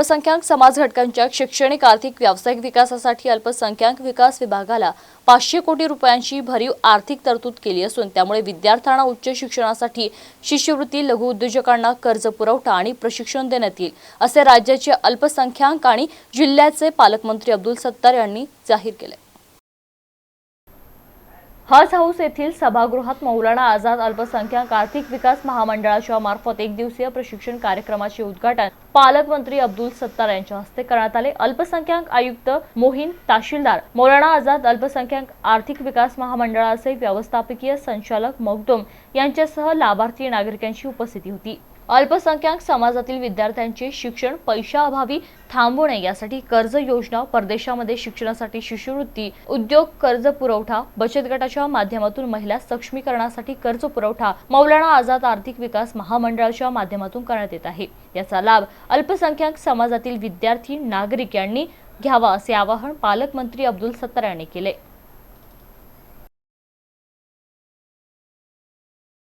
अल्पसंख्याक समाज घटकांच्या शैक्षणिक आर्थिक व्यावसायिक विकासासाठी अल्पसंख्याक विकास विभागाला पाचशे कोटी रुपयांची भरीव आर्थिक तरतूद केली असून त्यामुळे विद्यार्थ्यांना उच्च शिक्षणासाठी शिष्यवृत्ती लघु उद्योजकांना कर्ज पुरवठा आणि प्रशिक्षण देण्यात येईल असे राज्याचे अल्पसंख्याक आणि जिल्ह्याचे पालकमंत्री अब्दुल सत्तार यांनी जाहीर केले. हज हाऊस येथील सभागृहात मौलाना आझाद अल्पसंख्याक आर्थिक विकास महामंडळाच्या मार्फत एक दिवसीय प्रशिक्षण कार्यक्रमाचे उद्घाटन पालकमंत्री अब्दुल सत्तार यांच्या हस्ते करण्यात आले. अल्पसंख्याक आयुक्त मोहीन तहसीलदार मौलाना आझाद अल्पसंख्याक आर्थिक विकास महामंडळाचे व्यवस्थापकीय संचालक मगदुम यांच्यासह लाभार्थी नागरिकांची उपस्थिती होती. अल्पसंख्याक समाजातील विद्यार्थ्यांचे शिक्षण पैशाअभावी थांबू नये यासाठी कर्ज योजना परदेशामध्ये शिक्षणासाठी शिष्यवृत्ती उद्योग कर्ज पुरवठा बचत गटाच्या माध्यमातून महिला सक्षमीकरणासाठी कर्ज पुरवठा मौलाना आझाद आर्थिक विकास महामंडळाच्या माध्यमातून करण्यात येत आहे. याचा लाभ अल्पसंख्याक समाजातील विद्यार्थी नागरिक यांनी घ्यावा असे आवाहन पालकमंत्री अब्दुल सत्तार यांनी केले.